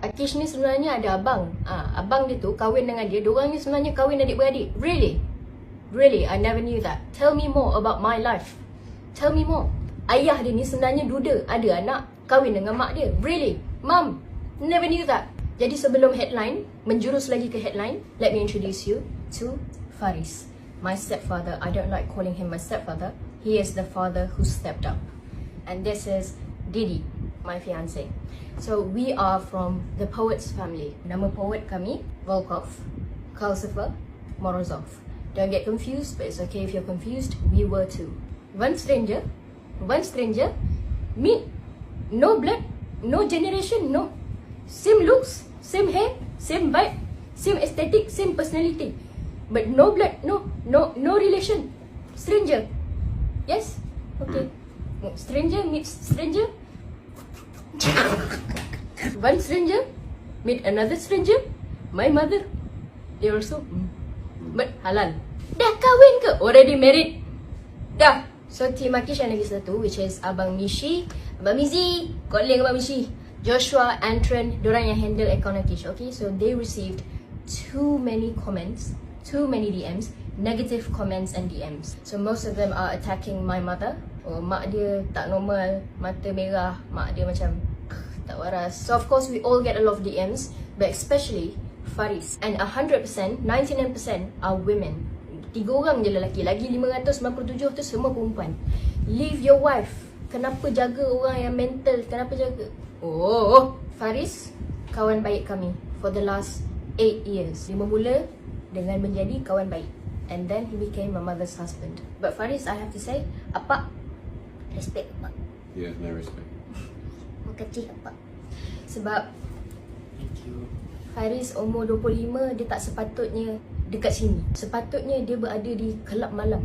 Akish ni sebenarnya ada abang. Ah, abang dia tu kahwin dengan dia. Diorang ni sebenarnya kahwin adik-beradik. Really? Really? I never knew that. Tell me more about my life. Tell me more. Ayah dia ni sebenarnya duda. Ada anak kahwin dengan mak dia. Really? Mum, never knew that. Jadi sebelum headline, menjurus lagi ke headline, let me introduce you to Faris. My stepfather. I don't like calling him my stepfather. He is the father who stepped up. And this is Didi, my fiance. So we are from the poets family. Nama poet kami, Volkov, Kalsifer, Morozov. Don't get confused, but it's okay if you're confused. We were too. One stranger, one stranger, meet, no blood, no generation, no. Same looks, same hair, same vibe, same aesthetic, same personality. But no blood, no, no, no relation. Stranger. Yes? Okay. Stranger meets stranger. One stranger meet another stranger. My mother. They also. mm. But halal. Dah kahwin ke? Already married. Dah. So Team Akish and lagi satu which is Abang Mishi, Abang Mizi, calling Abang Mishi, Joshua, Antron, dorang yang handle account Akish. Okay, so they received too many comments, too many DMs, negative comments and DMs. So most of them are attacking my mother. Oh, mak dia tak normal, mata merah, mak dia macam tak waras. So of course we all get a lot of DMs, but especially Faris. And 100%, 99% are women. Tiga orang je lelaki, lagi 597 tu semua perempuan. Leave your wife. Kenapa jaga orang yang mental? Kenapa jaga? Oh, Faris kawan baik kami for the last 8 years. Dia bermula dengan menjadi kawan baik. And then he became my mother's husband. But Faris, I have to say, apa? Respect apa? Yeah, no respect. Makasih apa? Sebab Thank you. Faris umur 25 dia tak sepatutnya dekat sini. Sepatutnya dia berada di kelab malam.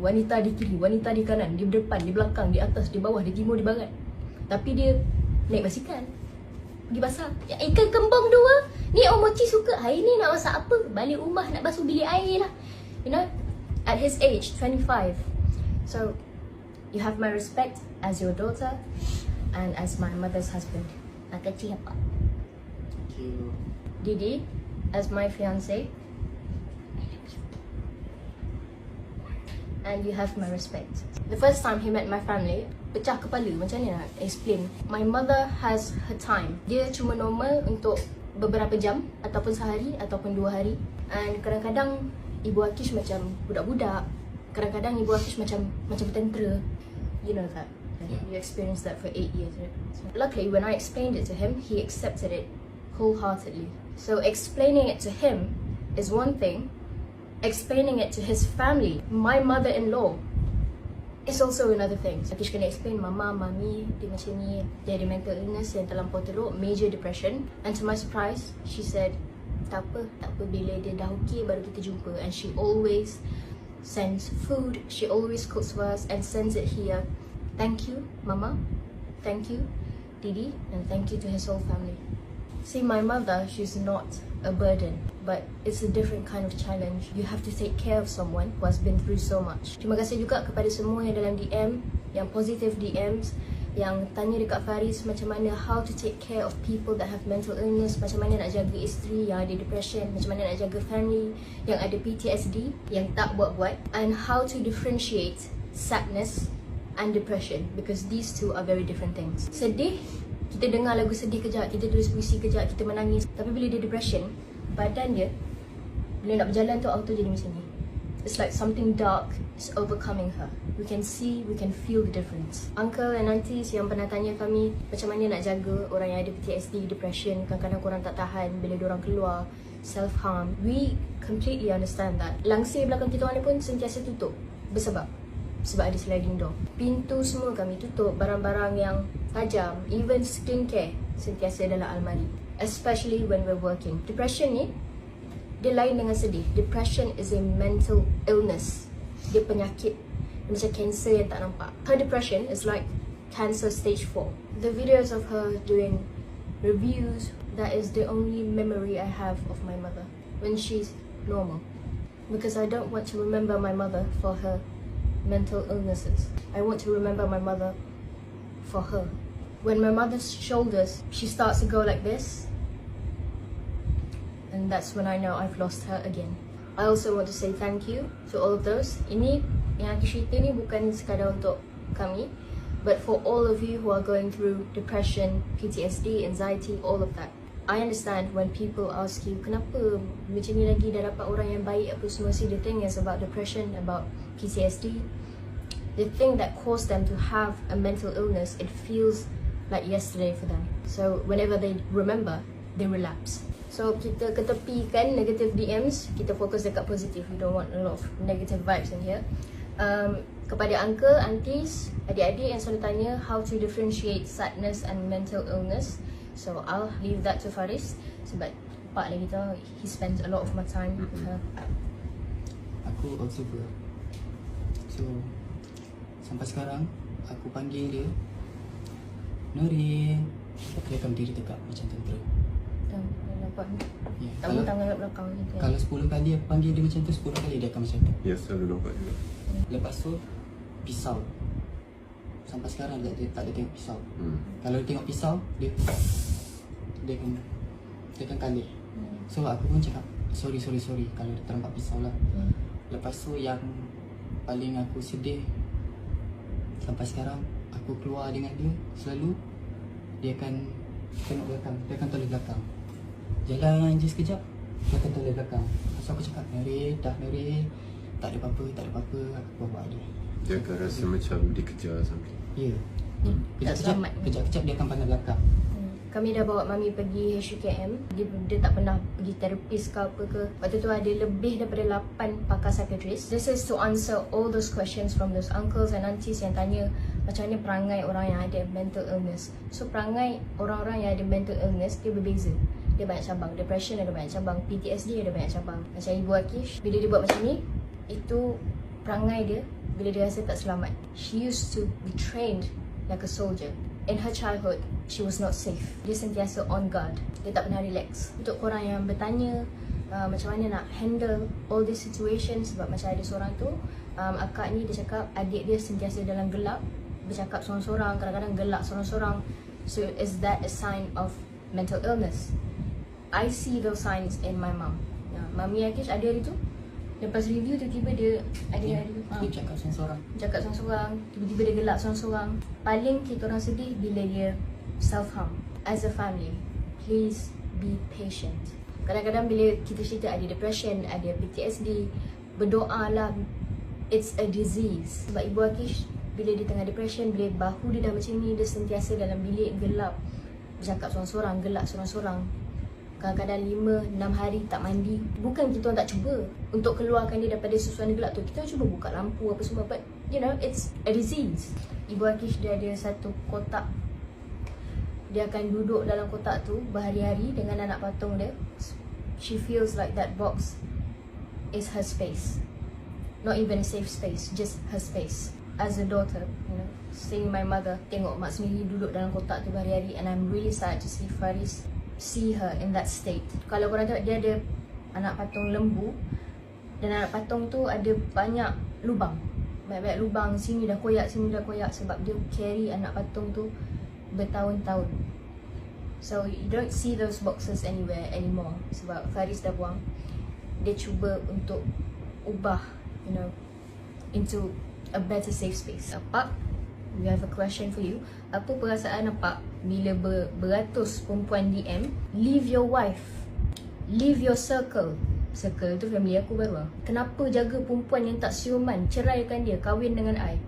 Wanita di kiri, wanita di kanan, di depan, di belakang, di atas, di bawah, di timur, di barat. Tapi dia naik basikal. Pergi basah. Ya, ikan kembang dua. Ni Om Mochi suka. Hari ni nak masak apa? Balik rumah nak basuh bilik air lah. You know? At his age, 25. So, you have my respect as your daughter and as my mother's husband. Nakacih apa? Thank you. Didi as my fiance. And you have my respect. The first time he met my family, pecah kepala macam ni nak explain. My mother has her time. Dia cuma normal untuk beberapa jam ataupun sehari ataupun dua hari. And kadang-kadang ibu Akish macam budak-budak. Kadang-kadang ibu Akish macam macam tentera. You know that. You experienced that for eight years. Right? So, luckily, when I explained it to him, he accepted it wholeheartedly. So explaining it to him is one thing. Explaining it to his family, my mother-in-law, is also another thing. So kena explain mama, mami, dia macam ni, dia mental illness yang terlampau teruk, major depression. And to my surprise, she said, tak apa, tak apa, bila dia dah okay baru kita jumpa. And she always sends food, she always cooks for us and sends it here. Thank you, mama. Thank you, Didi, and thank you to his whole family. See, my mother, she's not a burden, but it's a different kind of challenge. You have to take care of someone who has been through so much. Terima kasih juga kepada semua yang dalam DM, yang positive DMs, yang tanya dekat Faris macam mana how to take care of people that have mental illness, macam mana nak jaga isteri yang ada depression, macam mana nak jaga family yang ada PTSD, yang tak buat-buat, and how to differentiate sadness and depression because these two are very different things. Sedih, kita dengar lagu sedih kejap, kita tulis puisi kejap, kita menangis. Tapi bila dia depression, badan dia bila nak berjalan tu auto jadi macam ni. It's like something dark is overcoming her. We can see, we can feel the difference. Uncle and aunties yang pernah tanya kami macam mana nak jaga orang yang ada PTSD, depression, kadang-kadang korang tak tahan bila diorang keluar, self-harm. We completely understand that. Langsir belakang kita orang ni pun sentiasa tutup. Bersebab sebab ada sliding door. Pintu semua kami tutup, barang-barang yang tajam, even skincare sentiasa dalam almari. Especially when we're working. Depression ni, dia lain dengan sedih. Depression is a mental illness. Dia penyakit macam cancer yang tak nampak. Her depression is like cancer stage 4. The videos of her doing reviews, that is the only memory I have of my mother when she's normal. Because I don't want to remember my mother for her mental illnesses. I want to remember my mother for her. When my mother's shoulders, she starts to go like this, And that's when I know I've lost her again. I also want to say thank you to all of those. Ini yang cerita ni bukan sekadar untuk kami, but for all of you who are going through depression, PTSD, anxiety, all of that. I understand when people ask you, kenapa macam ni lagi dah dapat orang yang baik apa semua. See, the thing is about depression, about PTSD, the thing that caused them to have a mental illness, it feels like yesterday for them. So whenever they remember, they relapse. So kita ketepikan negative DMs, kita fokus dekat positif. We don't want a lot of negative vibes in here. Um, kepada uncle, aunties, adik-adik yang selalu tanya how to differentiate sadness and mental illness. So I'll leave that to Faris sebab pak lagi tahu he spends a lot of my time with her. Aku observer. So sampai sekarang aku panggil dia Nurin. Dia akan berdiri tegak macam tentera. Dia nampak Ya. tangan Kalau, tangan kat belakang gitu. ya. kalau 10 kali aku panggil dia macam tu 10 kali dia akan macam tu. Ya, selalu nampak juga. Lepas tu pisau. Sampai sekarang dia, dia tak ada tengok pisau. Hmm. Kalau dia tengok pisau, dia dia akan dia akan kalir. Hmm. So aku pun cakap sorry sorry sorry kalau dia ternampak pisau lah. Hmm. Lepas tu yang paling aku sedih sampai sekarang aku keluar dengan dia selalu dia akan tengok belakang, dia akan toleh belakang. Jalan je sekejap, dia akan toleh belakang. So aku cakap, Nuri, dah Nuri, tak ada apa-apa, tak ada apa-apa, aku bawa dia. Dia akan rasa macam dikejar something. Ya. Hmm, tak Kejap-kejap, selamat. kejap-kejap dia akan pandang belakang. Hmm. Kami dah bawa mami pergi HUKM dia, dia tak pernah pergi terapis ke apa ke Waktu tu ada lebih daripada 8 pakar psychiatrist This is to answer all those questions from those uncles and aunties yang tanya Macam mana perangai orang yang ada mental illness So perangai orang-orang yang ada mental illness dia berbeza Dia banyak cabang Depression ada banyak cabang PTSD ada banyak cabang Macam Ibu Akish Bila dia buat macam ni Itu perangai dia Bila dia rasa tak selamat She used to be trained like a soldier In her childhood, she was not safe. Dia sentiasa on guard. Dia tak pernah relax. Untuk korang yang bertanya uh, macam mana nak handle all this situation sebab macam ada seorang tu, um, akak ni dia cakap adik dia sentiasa dalam gelap, bercakap seorang-seorang, kadang-kadang gelak seorang-seorang. So is that a sign of mental illness? I see those signs in my mum. Ya, Mami Akish ada hari tu. Lepas review tiba-tiba dia ada Dia, hari ha dia cakap seorang-seorang. cakap seorang-seorang. Tiba-tiba dia gelak seorang-seorang. Paling kita orang sedih bila dia self-harm. As a family Please be patient. Kadang-kadang bila kita cerita ada depression, ada PTSD Berdoalah It's a disease. Sebab Ibu Akish Bila dia tengah depression Bila bahu dia dah macam ni Dia sentiasa dalam bilik gelap. Bercakap seorang-seorang, gelak seorang-seorang Kadang-kadang 5, 6 hari tak mandi. Bukan kita orang tak cuba Untuk keluarkan dia daripada susuan gelap tu. Kita cuba buka lampu apa semua. But you know it's a disease. Ibu Akish dia ada satu kotak. Dia akan duduk dalam kotak tu Berhari-hari dengan anak patung dia. She feels like that box Is her space. Not even a safe space Just her space. As a daughter You know Seeing my mother Tengok mak sendiri duduk dalam kotak tu berhari-hari And I'm really sad to see Faris see her in that state. Kalau korang tengok dia ada anak patung lembu dan anak patung tu ada banyak lubang. Banyak-banyak lubang sini dah koyak, sini dah koyak sebab dia carry anak patung tu bertahun-tahun. So you don't see those boxes anywhere anymore sebab Faris dah buang. Dia cuba untuk ubah, you know, into a better safe space. Pak, we have a question for you. Apa perasaan Pak bila ber, beratus perempuan DM, leave your wife, leave your circle. Circle tu family aku baru lah. Kenapa jaga perempuan yang tak siuman, ceraikan dia, kahwin dengan I.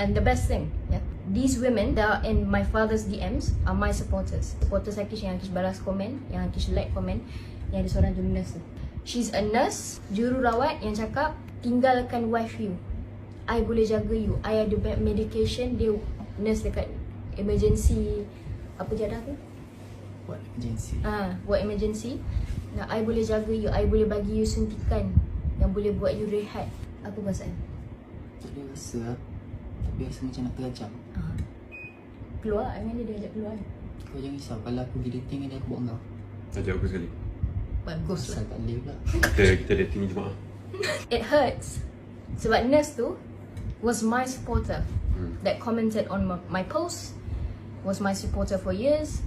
And the best thing, yeah, these women that are in my father's DMs are my supporters. Supporters Akish yang Akish balas komen, yang Akish like komen, yang ada seorang juru nurse tu. She's a nurse, jururawat yang cakap, tinggalkan wife you. I boleh jaga you. I ada banyak medication, dia nurse dekat emergency apa jadah tu? Buat emergency. Ah, buat emergency. Nah, I boleh jaga you, I boleh bagi you suntikan yang boleh buat you rehat. Apa perasaan? Tak ada rasa. Tapi rasa macam nak terajam. Ah. Keluar, I mean dia ajak keluar. Kau jangan risau. Kalau aku pergi dating dengan dia, aku buat kau. Ajak aku sekali. Bagus lah. Asal tak boleh pula. Kita, kita dating jemaah. It hurts. Sebab nurse tu was my supporter Hmm. that commented on my, my post, was my supporter for years.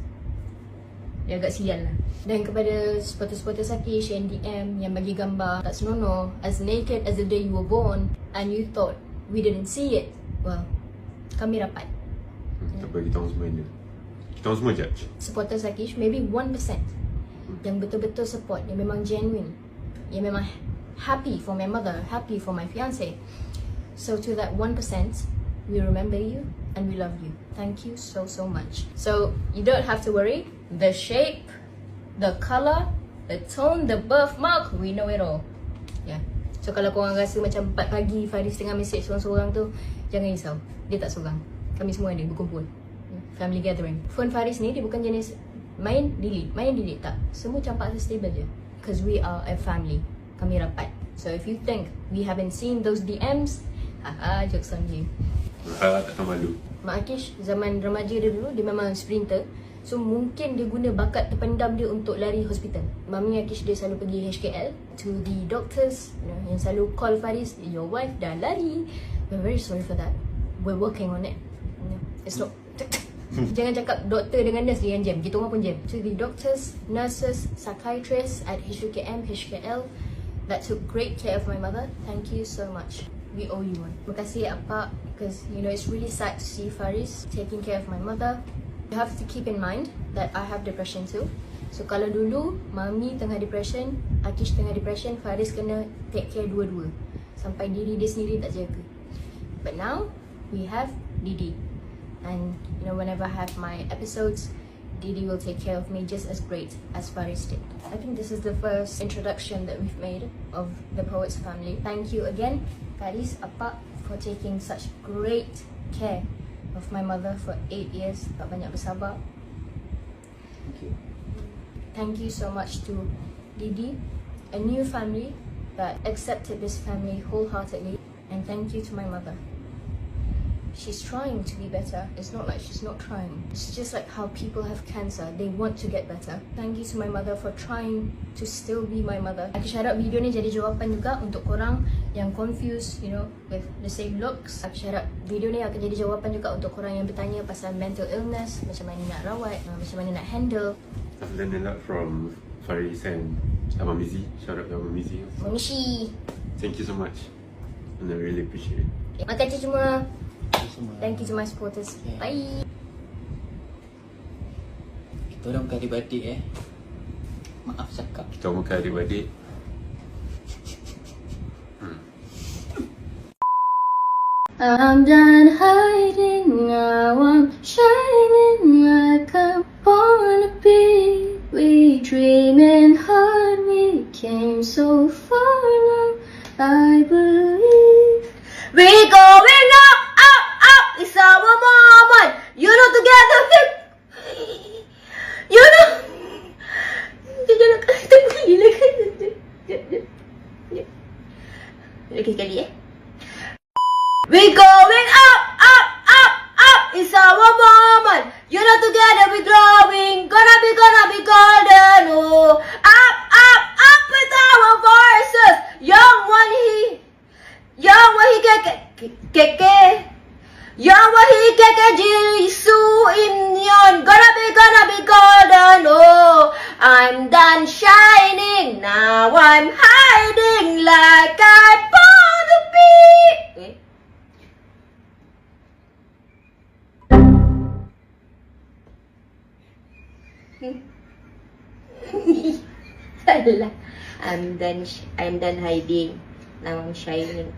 Dia agak sial lah Dan kepada supporter-supporter Sakish yang DM Yang bagi gambar tak senonoh As naked as the day you were born And you thought we didn't see it Well, kami rapat Hmm, Tak kita orang semua ini. Kita orang semua judge. Supporter Sakish, maybe 1% Yang betul-betul support Yang memang genuine Yang memang happy for my mother Happy for my fiance So to that 1% We remember you and we love you. Thank you so so much. So you don't have to worry. The shape, the color, the tone, the birthmark, we know it all. Yeah. So kalau korang rasa macam 4 pagi Faris tengah message seorang-seorang tu, jangan risau. Dia tak seorang. Kami semua ada berkumpul. Family gathering. Phone Faris ni dia bukan jenis main delete, main delete tak. Semua campak stable je. Because we are a family. Kami rapat. So if you think we haven't seen those DMs, haha, jokes on you. Tak tahu malu. Mak Akish zaman remaja dia dulu dia memang sprinter. So mungkin dia guna bakat terpendam dia untuk lari hospital. Mami Akish dia selalu pergi HKL To the doctors you know, Yang selalu call Faris Your wife dah lari. We're very sorry for that. We're working on it. You know, It's not Jangan cakap doktor dengan nurse dengan jam. Kita orang pun jam. To the doctors, nurses, psychiatrists At HUKM, HKL That took great care of my mother. Thank you so much we owe you one. Terima kasih Apa because you know it's really sad to see Faris taking care of my mother. You have to keep in mind that I have depression too. So kalau dulu mami tengah depression, Akish tengah depression, Faris kena take care dua-dua. Sampai diri dia sendiri tak jaga. But now we have Didi. And you know whenever I have my episodes, Didi will take care of me just as great as Faris did. I think this is the first introduction that we've made of the Poets family. Thank you again, Faris, Apa, for taking such great care of my mother for eight years. Tak banyak bersabar. Thank you. Thank you so much to Didi, a new family that accepted this family wholeheartedly. And thank you to my mother. She's trying to be better. It's not like she's not trying. It's just like how people have cancer. They want to get better. Thank you to my mother for trying to still be my mother. Aku harap video ni jadi jawapan juga untuk korang yang confused, you know, with the same looks. Aku harap video ni akan jadi jawapan juga untuk korang yang bertanya pasal mental illness, macam mana nak rawat, uh, macam mana nak handle. I've learned a lot from Faris and Abang Mizi. Shout out to Mizi. Mamishi. Thank you so much. And I really appreciate it. Terima kasih semua. Thank you semua. Thank you to my supporters. Okay. Bye. Kita orang bukan adik-beradik eh. Maaf cakap. Kita orang bukan adik-beradik. I'm done hiding now. I'm shining Lagi sekali eh. We're going up, up, up, up. It's our moment. You know, together we're growing. Gonna be, gonna be golden. Oh, up, up, up with our voices. Young one he, young one he keke, keke. Young one he keke Jisoo Imyon. Gonna be, gonna be golden. Oh, I'm done shining. Now I'm hiding like I Salah. I'm done I'm done hiding. Now I'm shining.